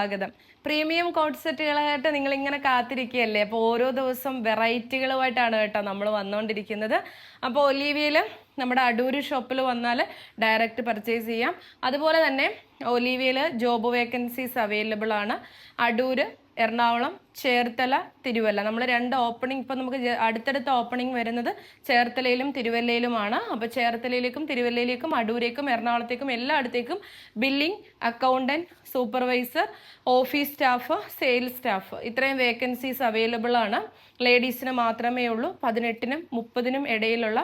സ്വാഗതം. Premium coat സെറ്റുകളായിട്ട് നിങ്ങൾ ഇങ്ങനെ കാത്തിരിക്കുകയല്ലേ? അപ്പോൾ ഓരോ ദിവസം വെറൈറ്റികളുമായിട്ടാണ് കേട്ടോ നമ്മൾ വന്നുകൊണ്ടിരിക്കുന്നത് അപ്പോൾ ഒലീവിയയിൽ നമ്മുടെ അടൂര് ഷോപ്പിൽ വന്നാൽ ഡയറക്റ്റ് പർച്ചേസ് ചെയ്യാം. അതുപോലെ തന്നെ ഒലീവിയയിൽ ജോബ് വേക്കൻസീസ് അവൈലബിൾ ആണ് അടൂര് എറണാകുളം ചേർത്തല തിരുവല്ല. നമ്മൾ രണ്ട് ഓപ്പണിംഗ് ഇപ്പം നമുക്ക് അടുത്തടുത്ത ഓപ്പണിംഗ് വരുന്നത് ചേർത്തലയിലും തിരുവല്ലയിലുമാണ്. അപ്പോൾ ചേർത്തലയിലേക്കും തിരുവല്ലയിലേക്കും അടൂരേക്കും എറണാകുളത്തേക്കും എല്ലായിടത്തേക്കും billing accountant supervisor office staff sales staff ഇത്രയും വേക്കൻസീസ് അവൈലബിൾ ആണ്. ലേഡീസിന് മാത്രമേ ഉള്ളൂ. പതിനെട്ടിനും മുപ്പതിനും ഇടയിലുള്ള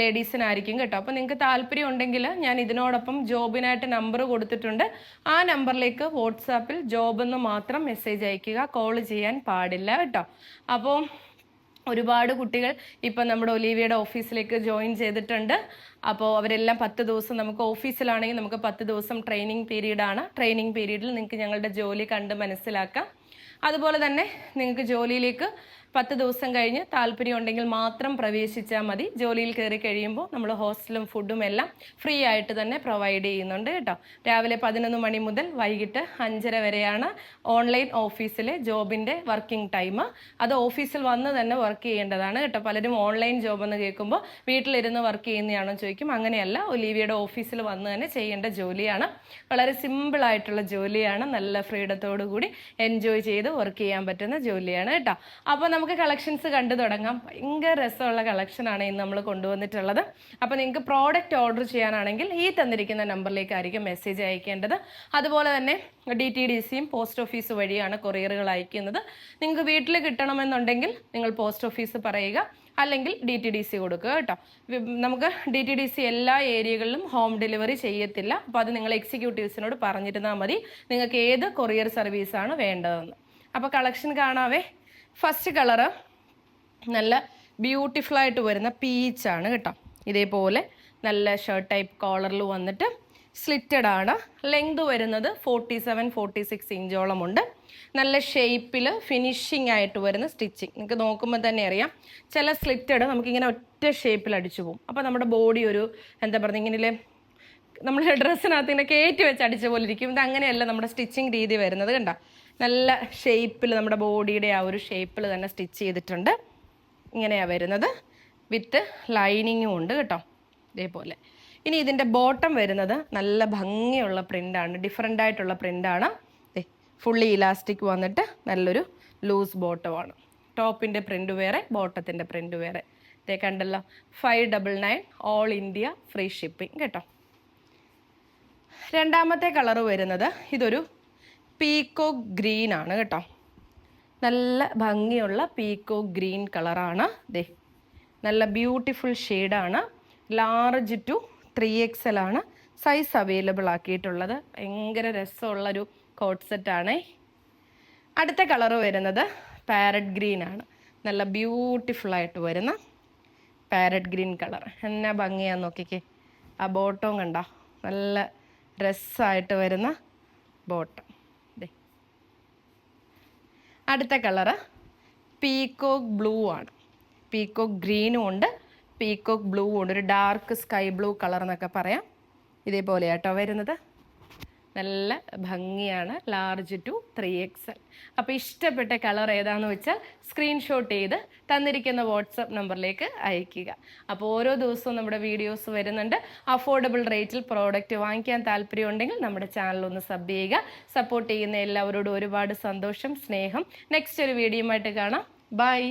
ലേഡീസിനായിരിക്കും കേട്ടോ. അപ്പോൾ നിങ്ങൾക്ക് താല്പര്യം ഉണ്ടെങ്കിൽ ഞാൻ ഇതിനോടൊപ്പം ജോബിനായിട്ട് നമ്പർ കൊടുത്തിട്ടുണ്ട്. ആ നമ്പറിലേക്ക് വാട്സാപ്പിൽ ജോബ് എന്ന് മാത്രം മെസ്സേജ് അയക്കുക കോൾ ചെയ്യാൻ പാടില്ല കേട്ടോ. അപ്പോൾ ഒരുപാട് കുട്ടികൾ ഇപ്പം നമ്മുടെ ഒലീവിയുടെ ഓഫീസിലേക്ക് ജോയിൻ ചെയ്തിട്ടുണ്ട്. അപ്പോൾ അവരെല്ലാം പത്ത് ദിവസം നമുക്ക് ഓഫീസിലാണെങ്കിൽ നമുക്ക് പത്ത് ദിവസം ട്രെയിനിങ് പീരീഡാണ് ട്രെയിനിങ് പീരീഡിൽ നിങ്ങൾക്ക് ഞങ്ങളുടെ ജോലി കണ്ട് മനസ്സിലാക്കാം. അതുപോലെ തന്നെ നിങ്ങൾക്ക് ജോലിയിലേക്ക് പത്ത് ദിവസം കഴിഞ്ഞ് താല്പര്യം ഉണ്ടെങ്കിൽ മാത്രം പ്രവേശിച്ചാൽ മതി. ജോലിയിൽ കയറി കഴിയുമ്പോൾ നമ്മൾ ഹോസ്റ്റലും ഫുഡും എല്ലാം ഫ്രീ ആയിട്ട് തന്നെ പ്രൊവൈഡ് ചെയ്യുന്നുണ്ട് കേട്ടോ. രാവിലെ പതിനൊന്ന് മണി മുതൽ വൈകിട്ട് അഞ്ചര വരെയാണ് ഓൺലൈൻ ഓഫീസിലെ ജോബിന്റെ വർക്കിംഗ് ടൈം. അത് ഓഫീസിൽ വന്ന് തന്നെ വർക്ക് ചെയ്യേണ്ടതാണ് കേട്ടോ. പലരും ഓൺലൈൻ ജോബ് എന്ന് കേൾക്കുമ്പോൾ വീട്ടിലിരുന്ന് വർക്ക് ചെയ്യുന്നതാണോ ചോദിക്കും. അങ്ങനെയല്ല ഒലീവിയുടെ ഓഫീസിൽ വന്ന് തന്നെ ചെയ്യേണ്ട ജോലിയാണ്. വളരെ സിമ്പിളായിട്ടുള്ള ജോലിയാണ്. നല്ല ഫ്രീഡത്തോടു കൂടി എൻജോയ് ചെയ്ത് വർക്ക് ചെയ്യാൻ പറ്റുന്ന ജോലിയാണ് കേട്ടോ. അപ്പോൾ നമുക്ക് കളക്ഷൻസ് കണ്ടു തുടങ്ങാം. ഭയങ്കര രസമുള്ള കളക്ഷനാണ് ഇന്ന് നമ്മൾ കൊണ്ടുവന്നിട്ടുള്ളത്. അപ്പോൾ നിങ്ങൾക്ക് പ്രോഡക്റ്റ് ഓർഡർ ചെയ്യാനാണെങ്കിൽ ഈ തന്നിരിക്കുന്ന നമ്പറിലേക്കായിരിക്കും മെസ്സേജ് അയക്കേണ്ടത്. അതുപോലെ തന്നെ ഡി ടി ഡി സിയും പോസ്റ്റ് ഓഫീസ് വഴിയാണ് കൊറിയറുകൾ അയക്കുന്നത്. നിങ്ങൾക്ക് വീട്ടിൽ കിട്ടണമെന്നുണ്ടെങ്കിൽ നിങ്ങൾ പോസ്റ്റ് ഓഫീസ് പറയുക. അല്ലെങ്കിൽ ഡി ടി ഡി സി കൊടുക്കുക കേട്ടോ. നമുക്ക് ഡി ടി ഡി സി എല്ലാ ഏരിയകളിലും ഹോം ഡെലിവറി ചെയ്യത്തില്ല. അപ്പോൾ അത് നിങ്ങൾ എക്സിക്യൂട്ടീവ്സിനോട് പറഞ്ഞിരുന്നാൽ മതി. നിങ്ങൾക്ക് ഏത് കൊറിയർ സർവീസാണ് വേണ്ടതെന്ന്. അപ്പോൾ കളക്ഷൻ കാണാവേ. ഫസ്റ്റ് കളറ് നല്ല ബ്യൂട്ടിഫുൾ ആയിട്ട് വരുന്ന പീച്ചാണ് കേട്ടോ. ഇതേപോലെ നല്ല ഷർട്ട് ടൈപ്പ് കോളറിൽ വന്നിട്ട് സ്ലിറ്റഡ് ആണ്. ലെങ്ത് വരുന്നത് ഫോർട്ടി സെവൻ ഫോർട്ടി സിക്സ് ഇഞ്ചോളമുണ്ട് നല്ല ഷേപ്പിൽ ഫിനിഷിംഗ് ആയിട്ട് വരുന്ന സ്റ്റിച്ചിങ് നിങ്ങൾക്ക് നോക്കുമ്പോൾ തന്നെ അറിയാം. ചില സ്ലിറ്റഡ് നമുക്കിങ്ങനെ ഒറ്റ ഷേപ്പിൽ അടിച്ചു പോകും. അപ്പോൾ നമ്മുടെ ബോഡി ഒരു എന്താ പറയുക ഇങ്ങനെ നമ്മൾ ഡ്രസ്സിനകത്ത് ഇങ്ങനെ കയറ്റി വെച്ച് അടിച്ച പോലെ ഇരിക്കും. ഇത് അങ്ങനെയല്ല നമ്മുടെ സ്റ്റിച്ചിങ് രീതി വരുന്നത് കണ്ട? നല്ല ഷേപ്പിൽ നമ്മുടെ ബോഡിയുടെ ആ ഒരു ഷേപ്പിൽ തന്നെ സ്റ്റിച്ച് ചെയ്തിട്ടുണ്ട്. ഇങ്ങനെയാണ് വരുന്നത്. വിത്ത് ലൈനിങ്ങും ഉണ്ട് കേട്ടോ. ഇതേപോലെ. ഇനി ഇതിന്റെ ബോട്ടം വരുന്നത് നല്ല ഭംഗിയുള്ള പ്രിന്റാണ് ഡിഫറെന്റ് ആയിട്ടുള്ള പ്രിന്റാണ് ഫുള്ളി ഇലാസ്റ്റിക് വന്നിട്ട് നല്ലൊരു ലൂസ് ബോട്ടമാണ് ടോപ്പിന്റെ പ്രിന്റ് വേറെ ബോട്ടത്തിന്റെ പ്രിന്റ് വേറെ. ഇതേ കണ്ടല്ലോ. Five double nine all India free shipping കേട്ടോ. രണ്ടാമത്തെ കളർ വരുന്നത് ഇതൊരു പീക്കോ ഗ്രീൻ ആണ് കേട്ടോ. നല്ല ഭംഗിയുള്ള പീക്കോ ഗ്രീൻ കളറാണ് ദേ നല്ല ബ്യൂട്ടിഫുൾ ഷെയ്ഡാണ് large two three X L ആണ്. സൈസ് അവൈലബിൾ ആക്കിയിട്ടുള്ളത്. ഭയങ്കര രസമുള്ളൊരു കോട്ട് സെറ്റാണേ അടുത്ത കളർ വരുന്നത് പാരറ്റ് ഗ്രീൻ ആണ്. നല്ല ബ്യൂട്ടിഫുൾ ആയിട്ട് വരുന്ന പാരറ്റ് ഗ്രീൻ കളർ എന്നാ ഭംഗിയാന്ന് നോക്കിക്കേ. ആ ബോട്ടവും കണ്ട. നല്ല രസമായിട്ട് വരുന്ന ബോട്ടം അടുത്ത കളറ് പീക്കോക്ക് ബ്ലൂ ആണ്. പീക്കോക്ക് ഗ്രീനും ഉണ്ട്. പീക്കോക്ക് ബ്ലൂ ഉണ്ട് ഒരു ഡാർക്ക് സ്കൈ ബ്ലൂ കളർ എന്നൊക്കെ പറയാം. ഇതേപോലെ കേട്ടോ വരുന്നത്. നല്ല ഭംഗിയാണ് large two three X L. അപ്പോൾ ഇഷ്ടപ്പെട്ട കളർ ഏതാണെന്ന് വെച്ചാൽ സ്ക്രീൻഷോട്ട് ചെയ്ത് തന്നിരിക്കുന്ന വാട്സപ്പ് നമ്പറിലേക്ക് അയയ്ക്കുക. അപ്പോൾ ഓരോ ദിവസവും നമ്മുടെ വീഡിയോസ് വരുന്നുണ്ട്. അഫോർഡബിൾ റേറ്റിൽ പ്രോഡക്റ്റ് വാങ്ങിക്കാൻ താല്പര്യമുണ്ടെങ്കിൽ നമ്മുടെ ചാനൽ ഒന്ന് സബ് ചെയ്യുക. സപ്പോർട്ട് ചെയ്യുന്ന എല്ലാവരോടും ഒരുപാട് സന്തോഷം സ്നേഹം. നെക്സ്റ്റ് ഒരു വീഡിയോയുമായിട്ട് കാണാം. ബൈ.